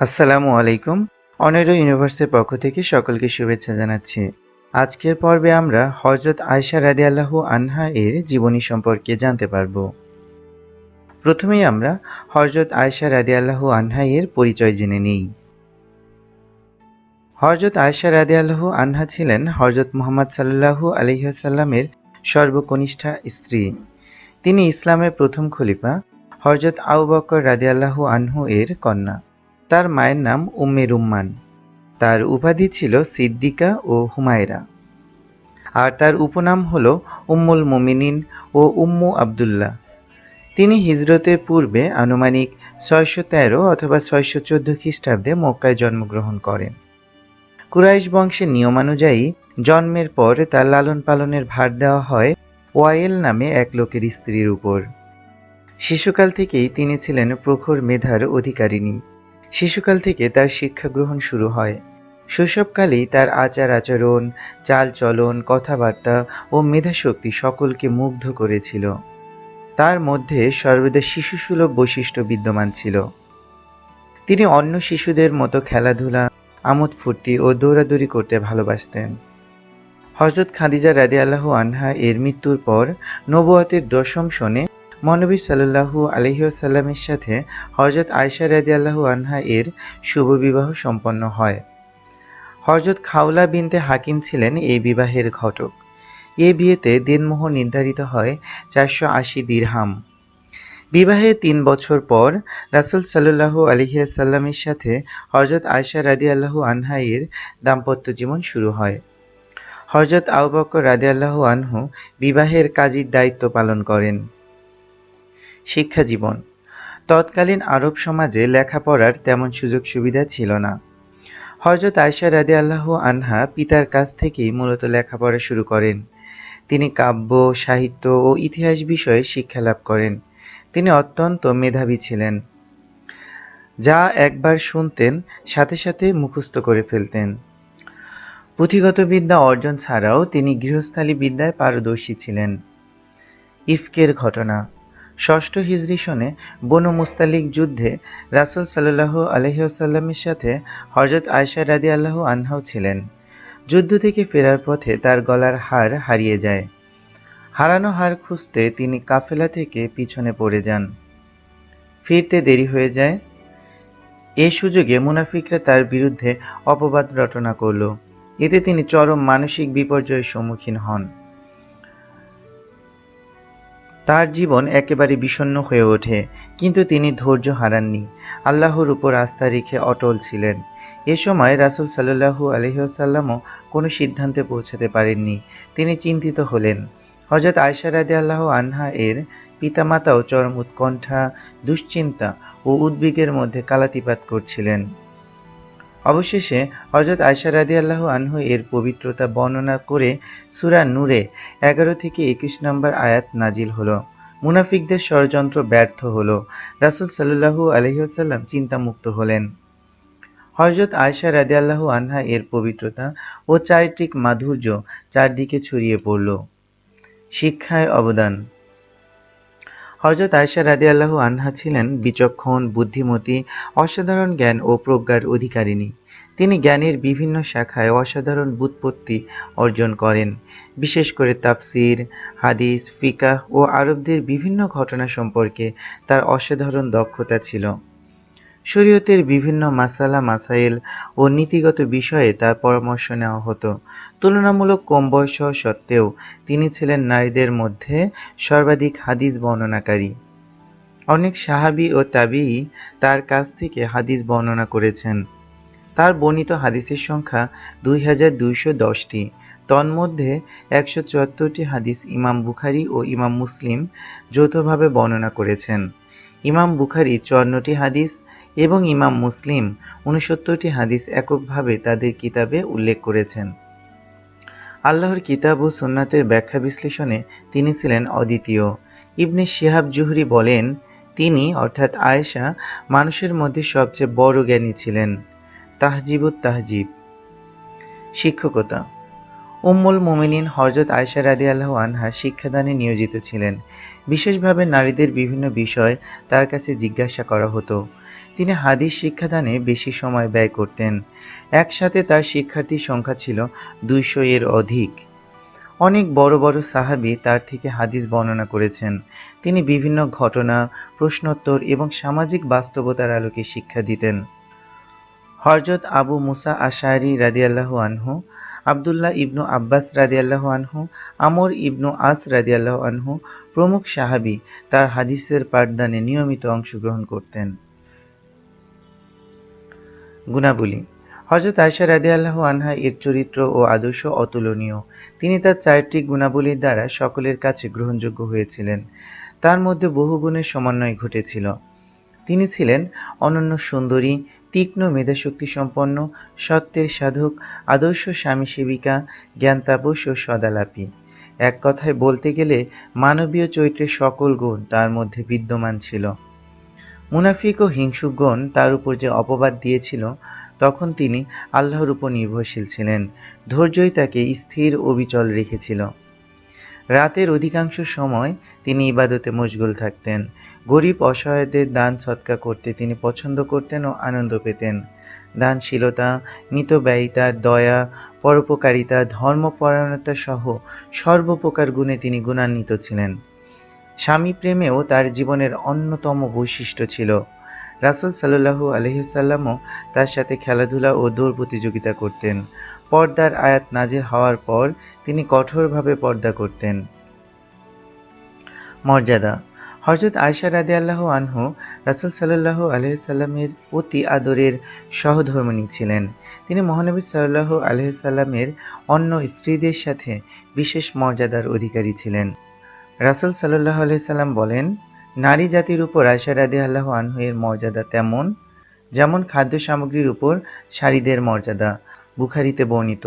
আসসালামু আলাইকুম। অনেরো ইউনিভার্সের পক্ষ থেকে সকলকে শুভেচ্ছা জানাচ্ছি। আজকের পর্বে আমরা হজরত আয়সা রাদিয়াল্লাহু আনহা এর জীবনী সম্পর্কে জানতে পারব। প্রথমেই আমরা হজরত আয়সা রাদিয়াল্লাহু আনহা এর পরিচয় জেনে নিই। হজরত আয়সা রাদিয়াল্লাহু আনহা ছিলেন হজরত মোহাম্মদ সাল্লাল্লাহু আলহিহাসাল্লামের সর্বকনিষ্ঠা স্ত্রী। তিনি ইসলামের প্রথম খলিফা হজরত আউ বকর রাদিয়াল্লাহু আনহু এর কন্যা। তার মায়ের নাম উম্মে রুম্মান। তার উপাধি ছিল সিদ্দিকা ও হুমায়রা। আর তার উপনাম হল উম্মুল মুমিনিন ও উম্মু আবদুল্লাহ। তিনি হিজরতের পূর্বে আনুমানিক ছয়শো তেরো অথবা ছয়শো চোদ্দ খ্রিস্টাব্দে মক্কায় জন্মগ্রহণ করেন। কুরাইশ বংশের নিয়মানুযায়ী জন্মের পর তার লালন পালনের ভার দেওয়া হয় ওয়াইল নামে এক লোকের স্ত্রীর উপর। শিশুকাল থেকেই তিনি ছিলেন প্রখর মেধার অধিকারিণী। শিশুকাল থেকে তার শিক্ষা গ্রহণ শুরু হয়। শৈশবকালেই তার আচার আচরণ চাল চলন কথাবার্তা ও মেধাশক্তি সকলকে মুগ্ধ করেছিল। তার মধ্যে সর্বদা শিশুসুলভ বৈশিষ্ট্য বিদ্যমান ছিল। তিনি অন্য শিশুদের মতো খেলাধুলা, আমোদ ফুর্তি ও দৌড়াদৌড়ি করতে ভালোবাসতেন। হজরত খাদিজা রাদি আল্লাহ আনহা এর মৃত্যুর পর নবুয়াতের দশম শনে মহানবী সাল্লাল্লাহু আলহিউসাল্লামের সাথে হজরত আয়সা রাদি আল্লাহু আনহা এর শুভ বিবাহ সম্পন্ন হয়। হজরত খাওলা বিনতে হাকিম ছিলেন এই বিবাহের ঘটক। এ বিয়েতে দিনমোহর নির্ধারিত হয় চারশো আশি দিরহাম। বিবাহের তিন বছর পর রাসুল সাল্লাল্লাহু আলহিয়াসাল্লামের সাথে হজরত আয়সা রাদি আল্লাহু আনহা এর দাম্পত্য জীবন শুরু হয়। হজরত আউ বকর রাদি আল্লাহু আনহু বিবাহের কাজীর দায়িত্ব পালন করেন। শিক্ষা জীবন। তৎকালীন আরব সমাজে লেখাপড়ার তেমন সুযোগ সুবিধা ছিল না। হজরত আয়সা রাদি আল্লাহ আনহা পিতার কাছ থেকেই মূলত লেখাপড়া শুরু করেন। তিনি কাব্য, সাহিত্য ও ইতিহাস বিষয়ে শিক্ষা লাভ করেন। তিনি অত্যন্ত মেধাবী ছিলেন। যা একবার শুনতেন, সাথে সাথে মুখস্থ করে ফেলতেন। পুঁথিগত বিদ্যা অর্জন ছাড়াও তিনি গৃহস্থালী বিদ্যায় পারদর্শী ছিলেন। ইফকের ঘটনা ষষ্ঠ হিজরি সনে বনু মুস্তালিক যুদ্ধে রাসুল সাল্লাহ আলহিউসাল্লামের সাথে হজরত আয়সা রাদি আল্লাহ আনহাও ছিলেন। যুদ্ধ থেকে ফেরার পথে তার গলার হার হারিয়ে যায়। হারানো হার খুঁজতে তিনি কাফেলা থেকে পিছনে পড়ে যান। ফিরতে দেরি হয়ে যায়। এ সুযোগে মুনাফিকরা তার বিরুদ্ধে অপবাদ রটনা করল। এতে তিনি চরম মানসিক বিপর্যয়ের সম্মুখীন হন। তার জীবন একেবারে বিষণ্ণ হয়ে ওঠে, কিন্তু তিনি ধৈর্য হারাননি। আল্লাহর উপর আস্থা রেখে অটল ছিলেন। এ সময় রাসুল সাল্লাহু আলহিহাসাল্লামও কোনো সিদ্ধান্তে পৌঁছাতে পারেননি। তিনি চিন্তিত হলেন। হজরত আয়সা রাদে আল্লাহ আনহা এর পিতামাতাও চরম উৎকণ্ঠা, দুশ্চিন্তা ও উদ্বেগের মধ্যে কালাতিপাত করছিলেন। অবশেষে হজরত আয়সা রাদি আল্লাহ আনহু এর পবিত্রতা বর্ণনা করে সুরা নূরে এগারো থেকে একুশ নম্বর আয়াত নাজিল হলো। মুনাফিকদের ষড়যন্ত্র ব্যর্থ হলো। রাসুল সাল্লু আলহিহাল্লাম চিন্তামুক্ত হলেন। হজরত আয়সা রাদি আল্লাহ আনহা এর পবিত্রতা ও চারিত্রিক মাধুর্য চারদিকে ছড়িয়ে পড়ল। শিক্ষায় অবদান। হজরত আয়সা রাদি আল্লাহ আনহা ছিলেন বিচক্ষণ, বুদ্ধিমতী, অসাধারণ জ্ঞান ও প্রজ্ঞার অধিকারিণী। তিনি জ্ঞানের বিভিন্ন শাখায় অসাধারণ বুৎপত্তি অর্জন করেন। বিশেষ করে তাফসির, হাদিস, ফিকাহ ও আরবদের বিভিন্ন ঘটনা সম্পর্কে তার অসাধারণ দক্ষতা ছিল। শরীয়তের বিভিন্ন মাসালা, মাসাইল ও নীতিগত বিষয়ে তার পরামর্শ নেওয়া হতো। তুলনামূলক কম বয়স সত্ত্বেও তিনি ছিলেন নারীদের মধ্যে সর্বাধিক হাদিস বর্ণনাকারী। অনেক সাহাবি ও তাবি তার কাছ থেকে হাদিস বর্ণনা করেছেন। তার বর্ণিত হাদিসের সংখ্যা দুই হাজার দুইশো দশটি। তন্মধ্যে একশো চুয়াত্তরটি হাদিস ইমাম বুখারি ও ইমাম মুসলিম যৌথভাবে বর্ণনা করেছেন। ইমাম বুখারি চুয়ান্নটি হাদিস এবং ইমাম মুসলিম উনসত্তরটি হাদিস এককভাবে তাদের কিতাবে উল্লেখ করেছেন। আল্লাহর কিতাব ও সুন্নাতের ব্যাখ্যা বিশ্লেষণে তিনি ছিলেন অদ্বিতীয়। ইবনে শিহাব জুহরি বলেন, তিনি অর্থাৎ আয়েশা মানুষের মধ্যে সবচেয়ে বড় জ্ঞানী ছিলেন। তাহজিবুত তাহজিব। শিক্ষকতা। উম্মুল মোমিনিন হজরত আয়সা রাদি আল্লাহ আনহা শিক্ষাদানে নিয়োজিত ছিলেন। বিশেষভাবে নারীদের বিভিন্ন বিষয় তার কাছে জিজ্ঞাসা করা হতো। তিনি হাদিস শিক্ষাদানে বেশি সময় ব্যয় করতেন। একসাথে তার শিক্ষার্থীর সংখ্যা ছিল দুইশো এর অধিক। অনেক বড় বড় সাহাবি তার থেকে হাদিস বর্ণনা করেছেন। তিনি বিভিন্ন ঘটনা, প্রশ্নোত্তর এবং সামাজিক বাস্তবতার আলোকে শিক্ষা দিতেন। হরজত আবু মুসা আশারি রাদিয়াল্লাহু আনহু আবদুল্লাহ ইবনু আব্বাস রাদিয়াল্লাহু আনহু, আমর ইবনু আস রাদিয়াল্লাহু আনহু প্রমুখ সাহাবী তার হাদিসের পাঠদানে নিয়মিত অংশগ্রহণ করতেন। গুণাবলী হজরত আয়সা রাদিয়াল্লাহু আনহা এর চরিত্র ও আদর্শ অতুলনীয়। তিনি তার চারটি গুণাবলীর দ্বারা সকলের কাছে গ্রহণযোগ্য হয়েছিলেন। তার মধ্যে বহু গুণের সমন্বয় ঘটেছিল। তিনি ছিলেন অনন্য সুন্দরী তীক্ষ্ণ মেধাশক্তি সম্পন্ন, সত্যের সাধক, আদর্শ স্বামী সেবিকা জ্ঞান তাপস ও সদালাপী। এক কথায় বলতে গেলে, মানবীয় চরিত্রের সকল গুণ তার মধ্যে বিদ্যমান ছিল। মুনাফিক ও হিংসুকগণ তার উপর যে অপবাদ দিয়েছিল, তখন তিনি আল্লাহর উপর নির্ভরশীল ছিলেন। ধৈর্যই তাকে স্থির অবিচল রেখেছিল। রাতের অধিকাংশ সময় তিনি ইবাদতে মশগুল থাকতেন। গরিব অসহায়দের দান সৎকা করতে তিনি পছন্দ করতেন ও আনন্দ পেতেন। দানশীলতা, মিতব্যয়িতা, দয়া, পরোপকারিতা, ধর্মপরায়ণতা সহ সর্বপ্রকার গুণে তিনি গুণান্বিত ছিলেন। স্বামী প্রেমেও তার জীবনের অন্যতম বৈশিষ্ট্য ছিল। রাসুল সাল্লাহু আলহিসাল্লামও তার সাথে খেলাধুলা ও দৌড় প্রতিযোগিতা করতেন। পর্দার আয়াত নাজির হওয়ার পর তিনি কঠোরভাবে পর্দা করতেন। মর্যাদা হজরত আয়সা রাদে আল্লাহ আনহু রাসুল সাল্লাহ আলহিসাল্লামের অতি আদরের সহধর্মিণী ছিলেন। তিনি মহানবী সাল্লাহ আলহিসাল্লামের অন্য স্ত্রীদের সাথে বিশেষ মর্যাদার অধিকারী ছিলেন। রাসুল সাল্লাহ আলহিসাল্লাম বলেন, নারী জাতির উপর আয়সা রাদে আল্লাহ আনহু এর মর্যাদা তেমন, যেমন খাদ্য সামগ্রীর উপর শাড়িদের মর্যাদা। বুখারিতে বর্ণিত।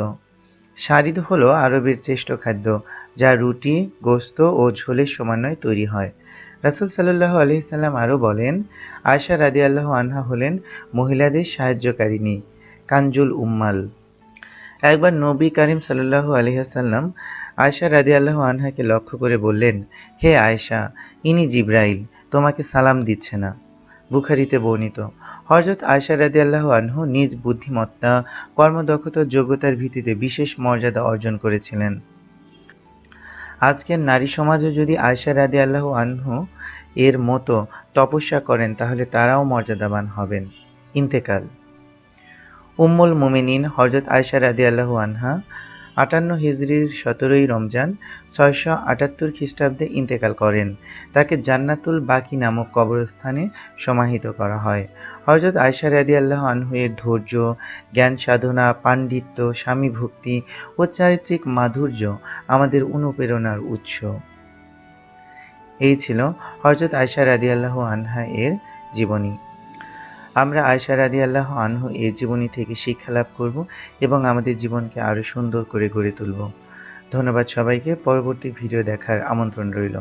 শাড়িদ হলো আরবের শ্রেষ্ঠ খাদ্য, যা রুটি, গোস্ত ও ঝোলের সমন্বয়ে তৈরি হয়। রাসুল সাল্লাহ আলহিসাল্লাম আরও বলেন আয়সা রাদি আল্লাহ আনহা হলেন মহিলাদের সাহায্যকারিণী কাঞ্জুল উম্মাল। একবার নবী করিম সাল্লাহ আলহিহাসাল্লাম আয়সা রাদি আল্লাহ আনহাকে লক্ষ্য করে বললেন, হে আয়সা ইনি জিব্রাইল, তোমাকে সালাম দিচ্ছে না। বুখারিতে বর্ণিত। হজরত আয়সা রাদি আল্লাহ আনহু নিজ বুদ্ধিমত্তা, কর্মদক্ষতা, যোগ্যতার ভিত্তিতে বিশেষ মর্যাদা অর্জন করেছিলেন। আজকের নারী সমাজও যদি আয়সা রাদি আল্লাহ আনহু এর মতো তপস্যা করেন, তাহলে তারাও মর্যাদাবান হবেন। ইন্তেকাল। উম্মুল মুমিনিন হজরত আয়সা রাদি আল্লাহ আনহা আটান্ন হিজরির সতেরোই রমজান ছয়শো আটাত্তর খ্রিস্টাব্দে ইন্তেকাল করেন। তাকে জান্নাতুল বাকি নামক কবরস্থানে সমাহিত করা হয়। হজরত আয়সা রাদি আল্লাহ আনহুয়ের ধৈর্য, জ্ঞান সাধনা, পাণ্ডিত্য স্বামী ভক্তি ও চারিত্রিক মাধুর্য আমাদের অনুপ্রেরণার উৎস। এই ছিল হজরত আয়সা রাদি আল্লাহ আনহা এর জীবনী। আমরা আয়সা রাদি আল্লাহ আনহু এর জীবনী থেকে শিক্ষা লাভ করব এবং আমাদের জীবনকে আরও সুন্দর করে গড়ে তুলব। ধন্যবাদ সবাইকে। পরবর্তী ভিডিও দেখার আমন্ত্রণ রইল।